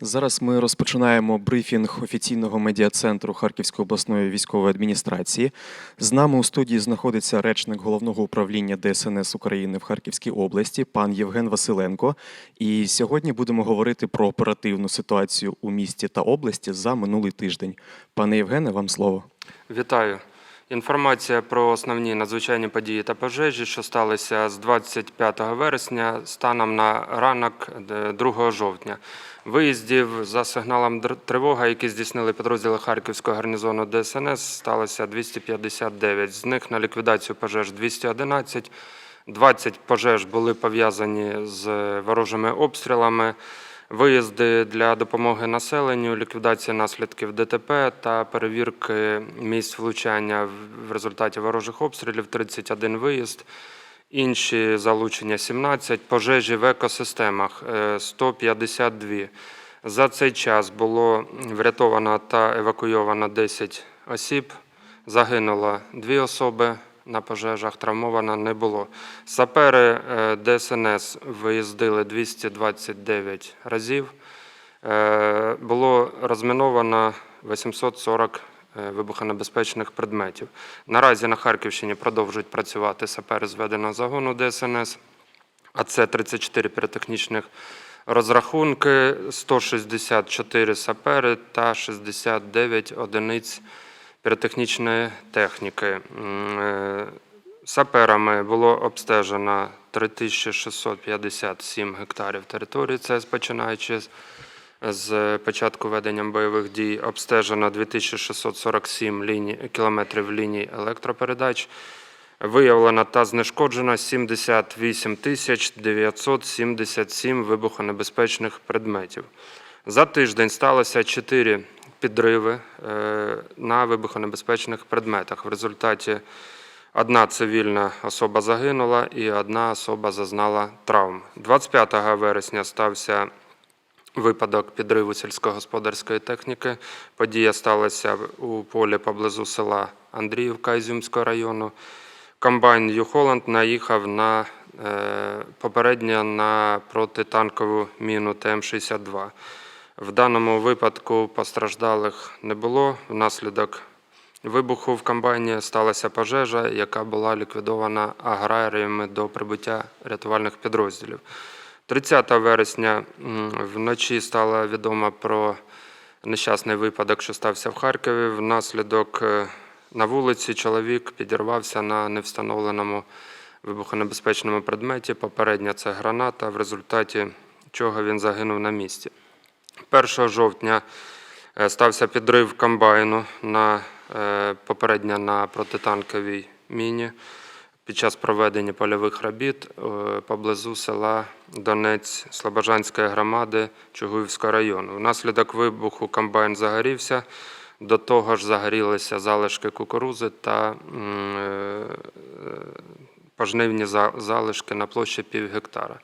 Зараз ми розпочинаємо брифінг офіційного медіа-центру Харківської обласної військової адміністрації. З нами у студії знаходиться речник головного управління ДСНС України в Харківській області, пан Євген Василенко. І сьогодні будемо говорити про оперативну ситуацію у місті та області за минулий тиждень. Пане Євгене, вам слово. Вітаю. Інформація про основні надзвичайні події та пожежі, що сталися з 25 вересня станом на ранок е, 2 жовтня. Виїздів за сигналом тривога, які здійснили підрозділи Харківського гарнізону ДСНС, сталося 259. З них на ліквідацію пожеж 211. 20 пожеж були пов'язані з ворожими обстрілами. Виїзди для допомоги населенню, ліквідація наслідків ДТП та перевірки місць влучання в результаті ворожих обстрілів 31 виїзд. Інші залучення 17, пожежі в екосистемах е, 152. За цей час було врятовано та евакуйовано 10 осіб, загинуло 2 особи на пожежах, травмовано не було. Сапери е, ДСНС виїздили 229 разів. Е, Було розміновано 840 е, вибухонебезпечних предметів. Наразі на Харківщині продовжують працювати сапери зведеного загону ДСНС, а це 34 піротехнічних розрахунки, 164 сапери та 69 одиниць піротехнічної техніки. Е, Саперами було обстежено 3657 гектарів території, це починаючи з- з початку ведення бойових дій, обстежено 2647 ліній, кілометрів ліній електропередач. Виявлено та знешкоджено 78 тисяч 977 вибухонебезпечних предметів. За тиждень сталося 4 підриви е, на вибухонебезпечних предметах. В результаті одна цивільна особа загинула і одна особа зазнала травм. 25 вересня стався випадок підриву сільськогосподарської техніки. Подія сталася у полі поблизу села Андріївка Ізюмського району. Комбайн Ю Холланд наїхав на е, попередньо на протитанкову міну ТМ-62. В даному випадку постраждалих не було. Внаслідок вибуху в комбайні сталася пожежа, яка була ліквідована аграріями до прибуття рятувальних підрозділів. 30 вересня вночі стало відомо про нещасний випадок, що стався в Харкові. Внаслідок е, на вулиці чоловік підірвався на невстановленому вибухонебезпечному предметі. Попередня це граната, в результаті чого він загинув на місці. 1 жовтня е, стався підрив комбайну на е, попередньо на протитанковій міні під час проведення польових робіт е, поблизу села Донець Слобожанської громади Чугуївського району. Внаслідок вибуху комбайн загорівся. До того ж загорілися залишки кукурузи та е, пожнивні залишки на площі пів гектара.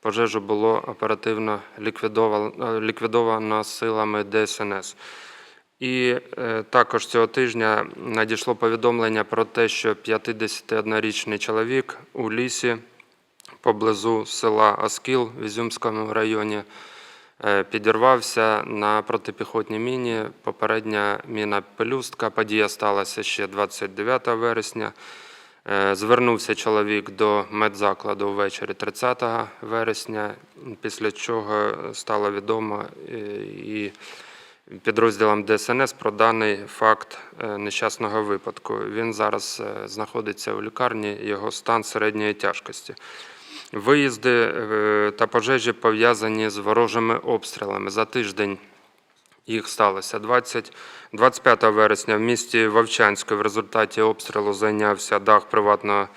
Пожежу було оперативно ліквідовано, ліквідовано силами ДСНС. І е, також цього тижня надійшло повідомлення про те, що 51-річний чоловік у лісі поблизу села Оскіл в Ізюмському районі е, підірвався на протипіхотній міні. Попередня міна пелюстка. Подія сталася ще 29 вересня. Е, Звернувся чоловік до медзакладу ввечері 30 вересня, після чого стало відомо і підрозділам ДСНС про даний факт е, нещасного випадку. Він зараз е, знаходиться у лікарні, його стан середньої тяжкості. Виїзди е, та пожежі пов'язані з ворожими обстрілами. За тиждень їх сталося 20. 25 вересня в місті Вовчанську в результаті обстрілу зайнявся дах приватного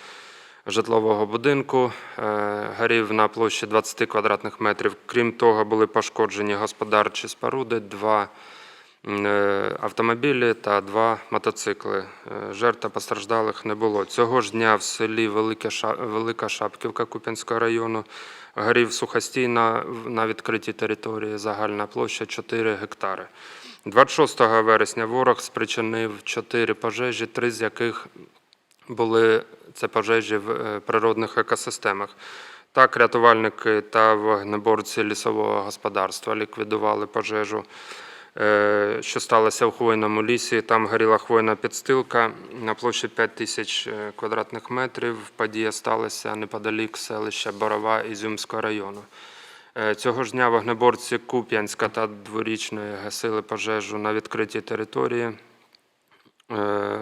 житлового будинку. е, Горів на площі 20 квадратних метрів. Крім того, були пошкоджені господарчі споруди, два е, автомобілі та два мотоцикли. Е, Жертв постраждалих не було. Цього ж дня в селі Велика Шапківка Куп'янського району горів сухостій на, на відкритій території, загальна площа 4 гектари. 26 вересня ворог спричинив 4 пожежі, три з яких були це пожежі в е, природних екосистемах. Так, рятувальники та вогнеборці лісового господарства ліквідували пожежу, е, що сталося в хвойному лісі. Там горіла хвойна підстилка на площі 5 тисяч е, квадратних метрів. Подія сталася неподалік селища Борова Ізюмського району. Цього ж дня вогнеборці Куп'янська та Дворічної гасили пожежу на відкритій території. Е,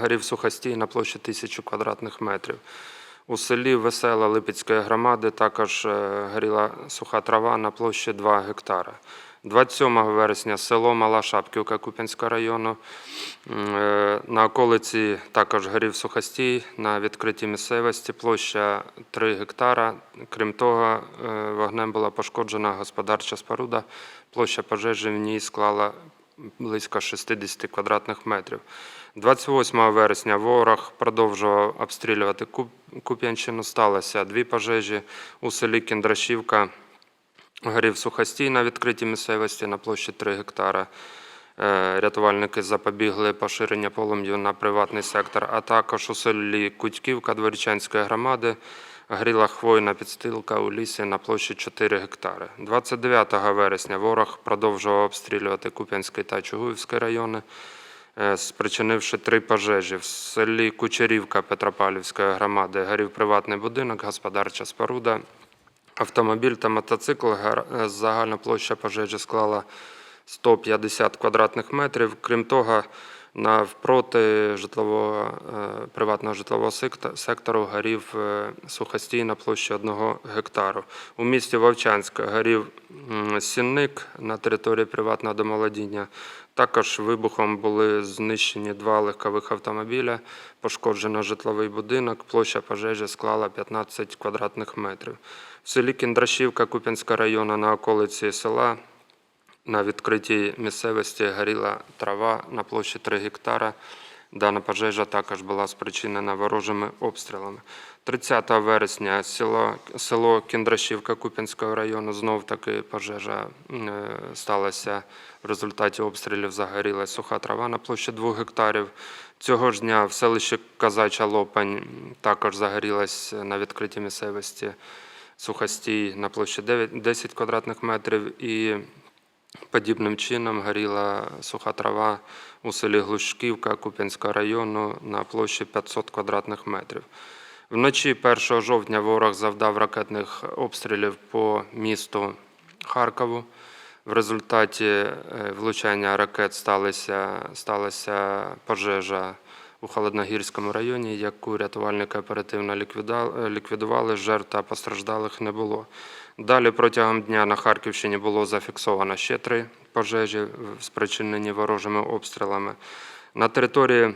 Горів сухостій на площі тисячу квадратних метрів. У селі Весела Липецької громади також е, горіла суха трава на площі 2 гектара. 27 вересня село Мала Шапківка Куп'янського району. Е, На околиці також горів сухостій на відкритій місцевості, площа 3 гектара. Крім того, е, вогнем була пошкоджена господарча споруда. Площа пожежі в ній склала близько 60 квадратних метрів. 28 вересня ворог продовжував обстрілювати Куп'янщину. Сталося дві пожежі у селі Кіндрашівка. Горів сухостій на відкритій місцевості на площі 3 гектара. Е, Рятувальники запобігли поширення полум'ю на приватний сектор, а також у селі Кутьківка Дворічанської громади горіла хвойна підстилка у лісі на площі 4 гектари. 29 вересня ворог продовжував обстрілювати Куп'янський та Чугуївський райони, е, спричинивши три пожежі. В селі Кучерівка Петропавлівської громади горів приватний будинок, господарча споруда, Автомобіль та мотоцикл е, загальна площа пожежі склала 150 квадратних метрів. Крім того, навпроти житлового, е, приватного житлового сектору горів е, сухостій на площі 1 гектару. У місті Вовчанськ горів сінник на території приватного домолодіння. Також вибухом були знищені два легкових автомобіля, пошкоджено житловий будинок, площа пожежі склала 15 квадратних метрів. В селі Кіндрашівка Куп'янського району на околиці села на відкритій місцевості горіла трава на площі 3 гектара. Дана пожежа також була спричинена ворожими обстрілами. 30 вересня село, село Кіндрашівка Куп'янського району знов таки пожежа е, сталася в результаті обстрілів. Загорілась суха трава на площі 2 гектарів. Цього ж дня в селищі Казача Лопань також загорілась на відкритій місцевості сухостій на площі 9, 10 квадратних метрів і Подібним чином горіла суха трава у селі Глушківка Куп'янського району на площі 500 квадратних метрів. Вночі 1 жовтня ворог завдав ракетних обстрілів по місту Харкову. В результаті е, влучання ракет сталася, сталася пожежа у Холодногірському районі, яку рятувальники оперативно ліквідували. Жертв та постраждалих не було. Далі протягом дня на Харківщині було зафіксовано ще три пожежі, спричинені ворожими обстрілами. На території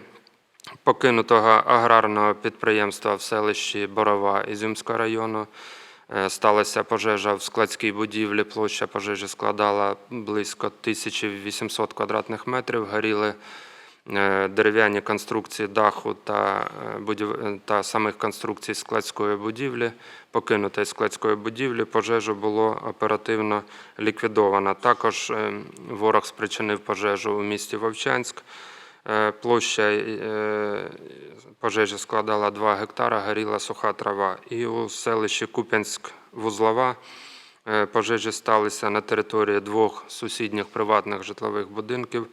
покинутого аграрного підприємства в селищі Борова Ізюмського району е, сталася пожежа в складській будівлі. Площа пожежі складала близько 1800 квадратних метрів. Горіли дерев'яні конструкції даху та, е, будів... е, та самих конструкцій складської будівлі. Покинутої складської будівлі пожежу було оперативно ліквідовано. Також е, ворог спричинив пожежу у місті Вовчанськ. Е, Площа е, пожежі складала 2 гектара, горіла суха трава. І у селищі Куп'янськ-Вузлова е, пожежі сталися на території двох сусідніх приватних житлових будинків.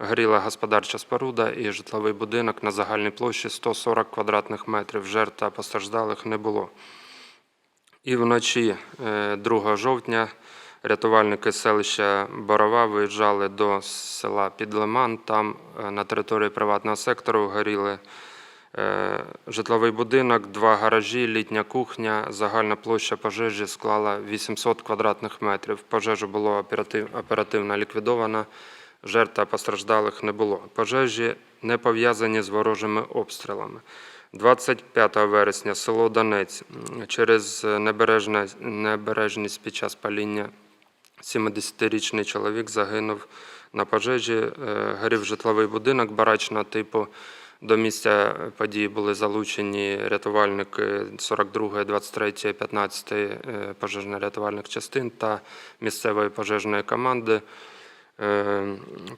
Горіла господарча споруда і житловий будинок на загальній площі 140 квадратних метрів. Жертв та постраждалих не було. І вночі е, 2 жовтня рятувальники селища Борова виїжджали до села Підлиман. Там е, на території приватного сектору горіли е, житловий будинок, два гаражі, літня кухня. Загальна площа пожежі склала 800 квадратних метрів. Пожежу було оператив- оперативно ліквідовано. Жертв та постраждалих не було. Пожежі не пов'язані з ворожими обстрілами. 25 вересня село Донець через небережність під час паління 70-річний чоловік загинув на пожежі. Е, Горів житловий будинок барачного типу. До місця події були залучені рятувальники 42, 23, 15 е, пожежно-рятувальних частин та місцевої пожежної команди. Е,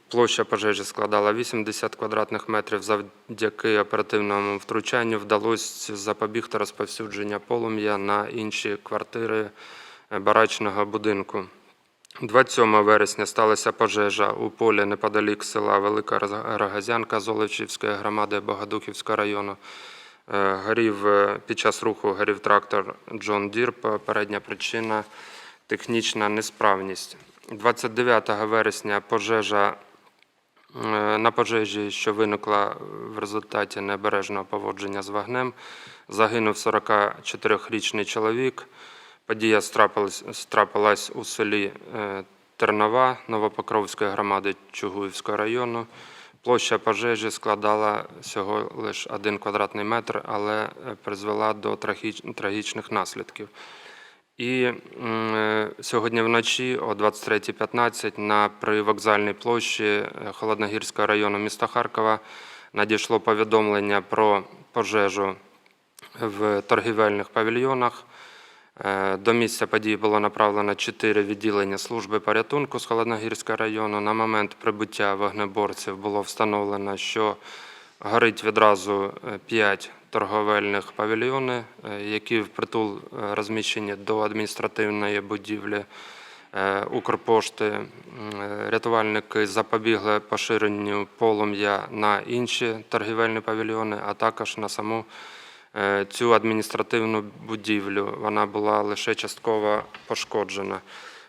Площа пожежі складала 80 квадратних метрів. Завдяки оперативному втручанню вдалося запобігти розповсюдження полум'я на інші квартири е, барачного будинку. 27 вересня сталася пожежа у полі неподалік села Велика Рогазянка Золочівської громади Богодухівського району. Е, Горів під час руху горів трактор Джон Дір. Попередня причина технічна несправність. 29 вересня пожежа е, на пожежі, що виникла в результаті необережного поводження з вогнем, загинув 44-річний чоловік. Подія страпилась, у селі е, Тернова Новопокровської громади Чугуївського району. Площа пожежі складала всього лише один квадратний метр, але е, призвела до трагіч- трагічних наслідків. І е, сьогодні вночі о 23.15 на привокзальній площі е, Холодногірського району міста Харкова надійшло повідомлення про пожежу в торгівельних павільйонах. Е, До місця події було направлено чотири відділення служби порятунку з Холодногірського району. На момент прибуття вогнеборців було встановлено, що горить відразу е, п'ять торговельних павільйони, е, які впритул е, розміщені до адміністративної будівлі е, Укрпошти. Рятувальники запобігли поширенню полум'я на інші торгівельні павільйони, а також на саму цю адміністративну будівлю. Вона була лише частково пошкоджена.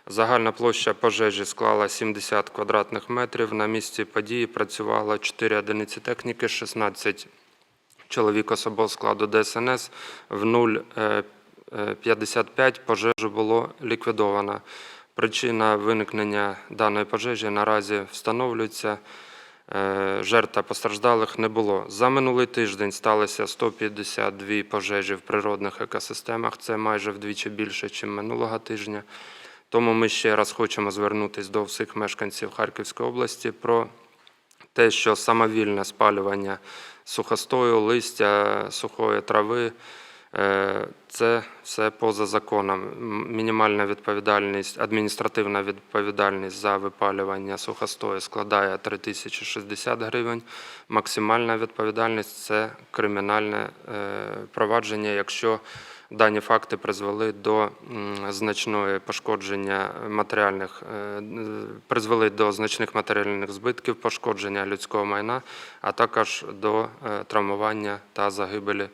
Загальна площа пожежі склала 70 квадратних метрів. На місці події працювало 4 одиниці техніки, 16 чоловік особового складу ДСНС. В 0,55 пожежу було ліквідовано. Причина виникнення даної пожежі наразі встановлюється. Е, Жертв постраждалих не було. За минулий тиждень сталося 152 пожежі в природних екосистемах. Це майже вдвічі більше, ніж минулого тижня. Тому ми ще раз хочемо звернутися до всіх мешканців Харківської області про те, що самовільне спалювання сухостою, листя, сухої трави е, це все поза законом. Мінімальна відповідальність, адміністративна відповідальність за випалювання сухостою складає 3060 гривень. Максимальна відповідальність це кримінальне е, провадження, якщо дані факти призвели до значної пошкодження матеріальних, е, призвели до значних матеріальних збитків, пошкодження людського майна, а також до е, травмування та загибелі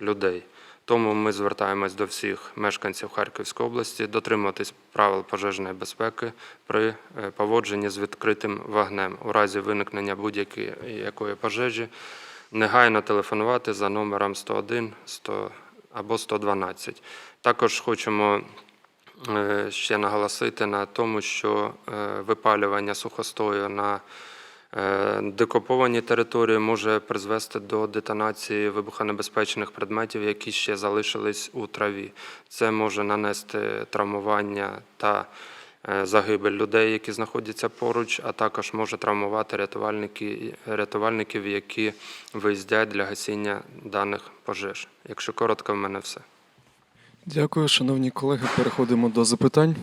людей. Тому ми звертаємось до всіх мешканців Харківської області дотримуватись правил пожежної безпеки при е, поводженні з відкритим вогнем. У разі виникнення будь-якої якої пожежі негайно телефонувати за номером 101 100 або 112. Також хочемо е, ще наголосити на тому, що е, випалювання сухостою на е, декупованій території може призвести до детонації вибухонебезпечних предметів, які ще залишились у траві. Це може нанести травмування та загибель людей, які знаходяться поруч, а також може травмувати рятувальники, рятувальників, які виїздять для гасіння даних пожеж. Якщо коротко, в мене все. Дякую, шановні колеги. Переходимо до запитань.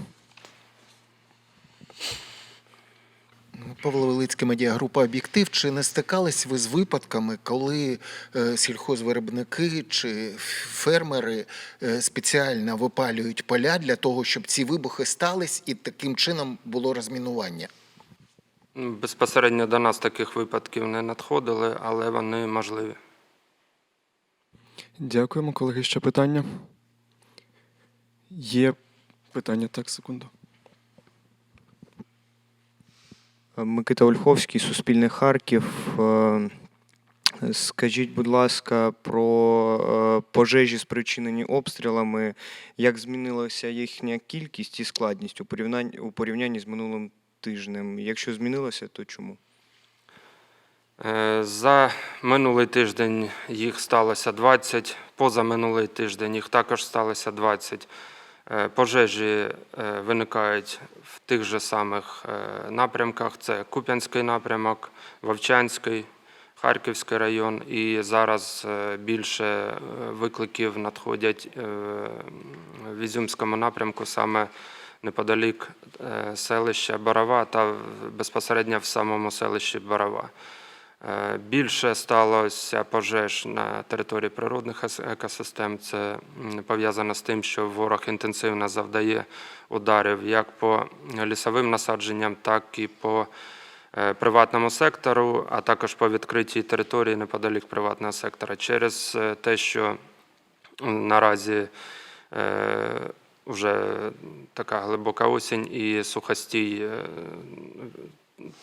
Павло Велицький, медіагрупа Об'єктив. Чи не стикались ви з випадками, коли е, сільхозвиробники чи фермери е, спеціально випалюють поля для того, щоб ці вибухи стались і таким чином було розмінування? Безпосередньо до нас таких випадків не надходили, але вони можливі. Дякуємо, колеги. Ще питання? Є питання, так, секунду. Микита Ольховський, Суспільне Харків. Е, Скажіть, будь ласка, про е, пожежі, спричинені обстрілами. Як змінилася їхня кількість і складність у порівнянні, у порівнянні з минулим тижнем? Якщо змінилося, то чому? Е, За минулий тиждень їх сталося 20, поза минулий тиждень їх також сталося 20. Е, Пожежі е, виникають в тих же самих е, напрямках: це Куп'янський напрямок, Вовчанський, Харківський район. І зараз більше викликів надходять в Ізюмському напрямку саме неподалік селища Барава та безпосередньо в самому селищі Барава. Е, Більше сталося пожеж на території природних екосистем. Це пов'язано з тим, що ворог інтенсивно завдає ударів як по лісовим насадженням, так і по е, приватному сектору, а також по відкритій території неподалік приватного сектора. Через е, те, що наразі вже така глибока осінь і сухостій,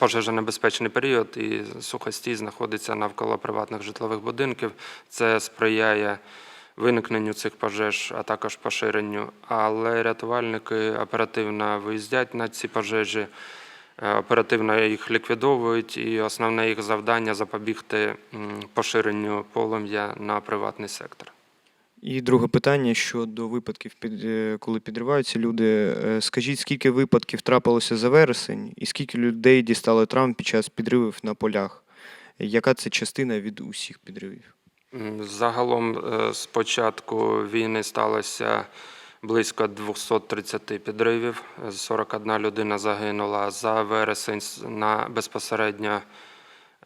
пожежонебезпечний період, і сухостій знаходиться навколо приватних житлових будинків. Це сприяє виникненню цих пожеж, а також поширенню. Але рятувальники оперативно виїздять на ці пожежі, е, оперативно їх ліквідовують, і основне їх завдання запобігти поширенню полум'я на приватний сектор. І друге питання щодо випадків, під, е, коли підриваються люди. Е, Скажіть, скільки випадків трапилося за вересень, і скільки людей дістали травм під час підривів на полях? Яка це частина від усіх підривів? Загалом е, з початку війни сталося близько 230 підривів. З 41 людина загинула за вересень на безпосередньо.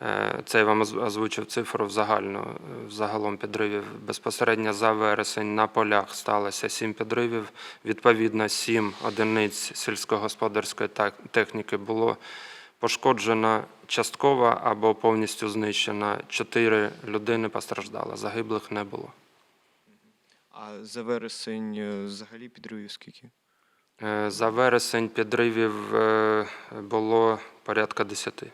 Е, Це я вам оз- озвучив цифру е, загалом підривів. Безпосередньо за вересень на полях сталося 7 підривів. Відповідно, 7 одиниць сільськогосподарської техніки було пошкоджено частково або повністю знищено. Чотири людини постраждали, загиблих не було. А за вересень е, взагалі підривів скільки? Е, За вересень підривів було порядка 10.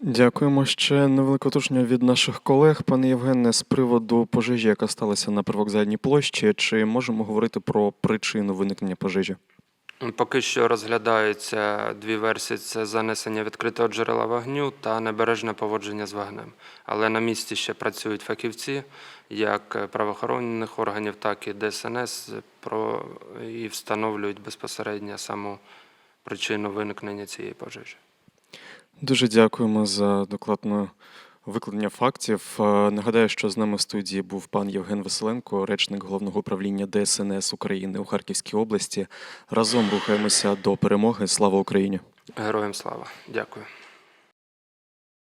Дякуємо. Ще невелике уточнення від наших колег. Пане Євгене, з приводу пожежі, яка сталася на привокзальній площі, чи можемо говорити про причину виникнення пожежі? Поки що розглядаються дві версії: це занесення відкритого джерела вогню та небережне поводження з вогнем. Але на місці ще працюють фахівці, як правоохоронних органів, так і ДСНС, про і встановлюють безпосередньо саму причину виникнення цієї пожежі. Дуже дякуємо за докладне викладення фактів. Е, Нагадаю, що з нами в студії був пан Євген Василенко, речник головного управління ДСНС України у Харківській області. Разом рухаємося до перемоги. Слава Україні! Героям слава! Дякую.